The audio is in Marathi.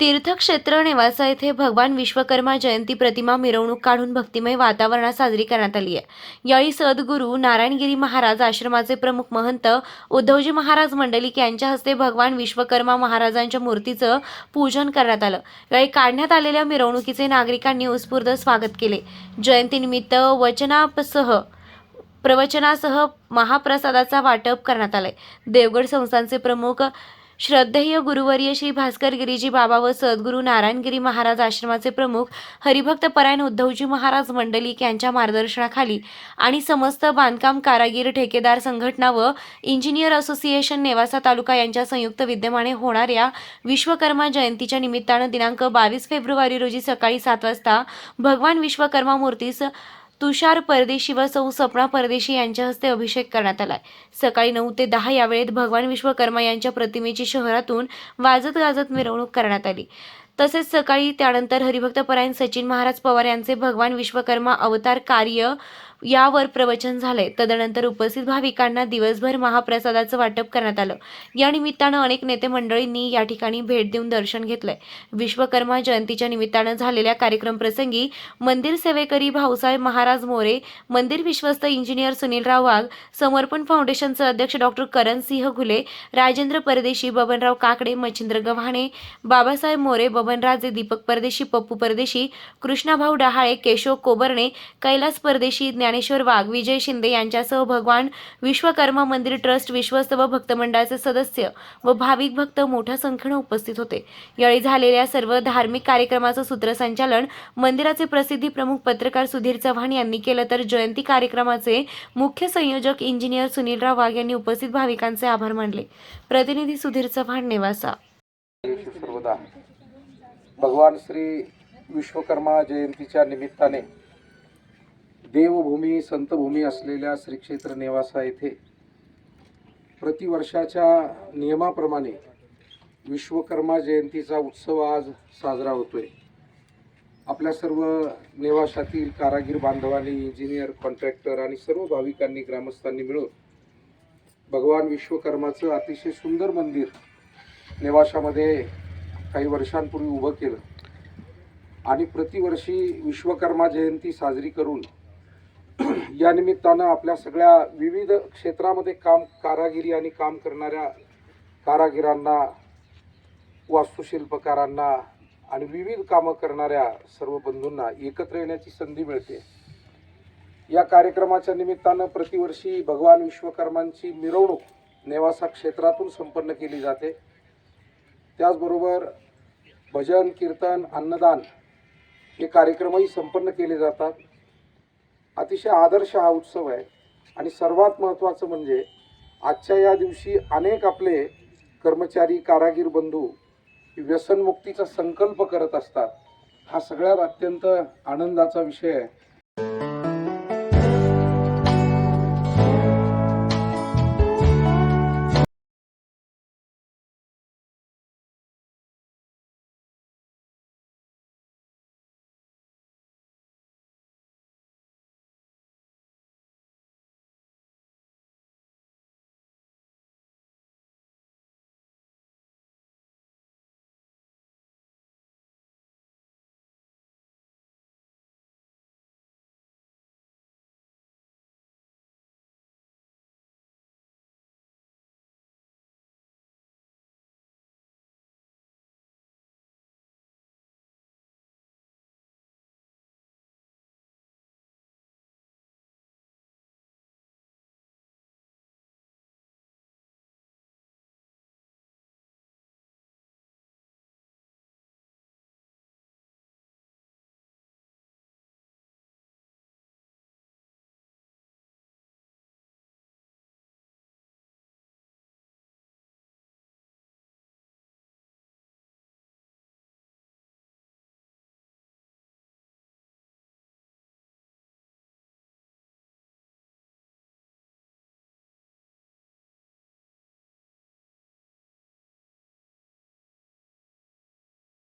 तीर्थक्षेत्र नेवासा येथे भगवान विश्वकर्मा जयंती प्रतिमा मिरवणूक काढून भक्तिमय वातावरणात साजरी करण्यात आली आहे. यावेळी सद्गुरू नारायणगिरी महाराज आश्रमाचे प्रमुख महंत उद्धवजी महाराज मंडलिक यांच्या हस्ते भगवान विश्वकर्मा महाराजांच्या मूर्तीचं पूजन करण्यात आलं. यावेळी काढण्यात आलेल्या मिरवणुकीचे नागरिकांनी उत्स्फूर्त स्वागत केले. जयंतीनिमित्त वचनापसह प्रवचनासह महाप्रसादाचा वाटप करण्यात आलाय. देवगड संस्थांचे प्रमुख श्रद्धेय गुरुवर्य श्री भास्कर गिरीजी बाबा व सद्गुरू नारायणगिरी महाराज आश्रमाचे प्रमुख हरिभक्त परायण उद्धवजी महाराज मंडलिक यांच्या मार्गदर्शनाखाली आणि समस्त बांधकाम कारागीर ठेकेदार संघटना व इंजिनियर असोसिएशन नेवासा तालुका यांच्या संयुक्त विद्यमाने होणाऱ्या विश्वकर्मा जयंतीच्या निमित्तानं दिनांक बावीस फेब्रुवारी रोजी सकाळी सात वाजता भगवान विश्वकर्मा मूर्तीस तुषार परदेशी व सौ सपना परदेशी यांच्या हस्ते अभिषेक करण्यात आलाय. सकाळी नऊ ते दहा या वेळेत भगवान विश्वकर्मा यांच्या प्रतिमेची शहरातून वाजत गाजत मिरवणूक करण्यात आली. तसेच सकाळी त्यानंतर हरिभक्त परायण सचिन महाराज पवार यांचे भगवान विश्वकर्मा अवतार कार्य यावर प्रवचन झाले तदनंतर उपस्थित भाविकांना दिवसभर महाप्रसादाचं वाटप करण्यात आलं. या निमित्तानं अनेक नेते मंडळींनी या ठिकाणी भेट देऊन दर्शन घेतलंय. विश्वकर्मा जयंतीच्या निमित्तानं झालेल्या कार्यक्रम प्रसंगी मंदिर सेवेकरी भाऊसाहेब महाराज मोरे मंदिर विश्वस्त इंजिनियर सुनीलराव वाघ समर्पण फाउंडेशनचे अध्यक्ष डॉक्टर करण सिंह घुले राजेंद्र परदेशी बबनराव काकडे मच्छिंद्र गव्हाणे बाबासाहेब मोरे बबनराजे दीपक परदेशी पप्पू परदेशी कृष्णाभाऊ डहाळे केशव कोबर्णे कैलास परदेशी ज्ञान ज्ञानेश्वर वाघ विजय शिंदे यांच्यासह भगवान विश्वकर्मा मंदिर ट्रस्ट विश्वस्त व भक्तमंडळाचे सदस्य व भाविक भक्त मोठ्या संख्येनं उपस्थित होते. यावेळी झालेल्या सर्व धार्मिक कार्यक्रमाचं सूत्रसंचालन मंदिराचे प्रसिद्धी प्रमुख पत्रकार सुधीर चव्हाण यांनी केलं. तर जयंती कार्यक्रमाचे मुख्य संयोजक इंजिनियर सुनीलराव वाघ यांनी उपस्थित भाविकांचे आभार मानले. प्रतिनिधी सुधीर चव्हाण नेवासा. भगवान श्री विश्वकर्मा जयंतीच्या निमित्ताने देवभूमी संतभूमी असलेल्या श्री क्षेत्र नेवासा येथे प्रतिवर्षाच्या नियमाप्रमाणे विश्वकर्मा जयंतीचा उत्सव आज साजरा होतोय. आपल्या सर्व नेवाशातील कारागीर बांधवांनी इंजिनियर कॉन्ट्रॅक्टर आणि सर्व भाविकांनी ग्रामस्थांनी मिळून भगवान विश्वकर्माचं अतिशय सुंदर मंदिर नेवाशामध्ये काही वर्षांपूर्वी उभं केलं आणि प्रतिवर्षी विश्वकर्मा जयंती साजरी करून या निमित्तानं आपल्या सगळ्या विविध क्षेत्रामध्ये काम कारागिरी आणि काम करणाऱ्या कारागिरांना वास्तुशिल्पकारांना आणि विविध कामं करणाऱ्या सर्व बंधूंना एकत्र येण्याची संधी मिळते. या कार्यक्रमाच्या निमित्तानं प्रतिवर्षी भगवान विश्वकर्मांची मिरवणूक नेवासा क्षेत्रातून संपन्न केली जाते. त्याचबरोबर भजन कीर्तन अन्नदान हे कार्यक्रमही संपन्न केले जातात. अतिशय आदर्श हा उत्सव आहे. आणि सर्वात महत्त्वाचं म्हणजे आजच्या या दिवशी अनेक आपले कर्मचारी कारागीर बंधू व्यसनमुक्तीचा संकल्प करत असतात. हा सगळ्यात अत्यंत आनंदाचा विषय आहे.